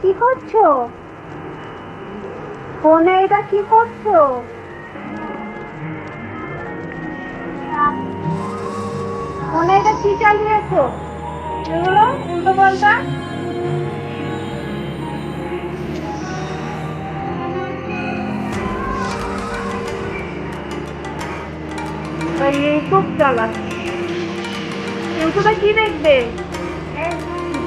কি করছ? ফোনে এটা কি করছ? ফোনে এটা কি চালিয়েছো? এগুলো উল্টো পাল্টা ইউটিউব চালাচ্ছি ইউটিউবে কি দেখবে?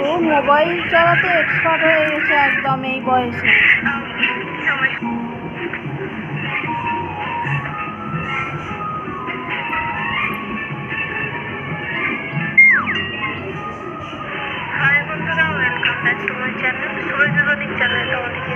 ও, মোবাইল চালাতে এক্সপার্ট হয়ে গেছে একদম এই বয়সে।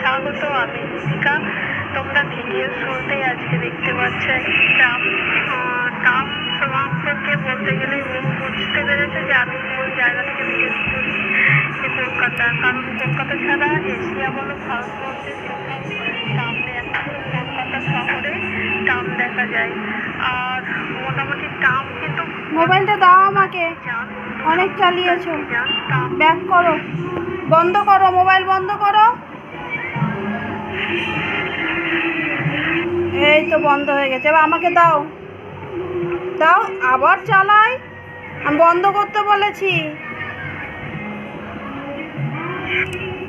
স্বাগত আমি দীপিকা তোমরা ভিডিও শুরুতেই আজকে দেখতে পাচ্ছ একটি কারণ কলকাতা ছাড়া এশিয়া বলো ভারতবর্ষে সেখানে দেখা কলকাতা শহরে ট্রাম দেখা যায়। আর মোটামুটি কিন্তু মোবাইলটা দাও আমাকে। অনেক চালিয়েছো। ব্যাক করো। বন্ধ করো মোবাইল বন্ধ করো। এই তো বন্ধ হয়ে গেছে। এবার আমাকে দাও। দাও আবার চালাই। আমি বন্ধ করতে বলেছি। Thank you.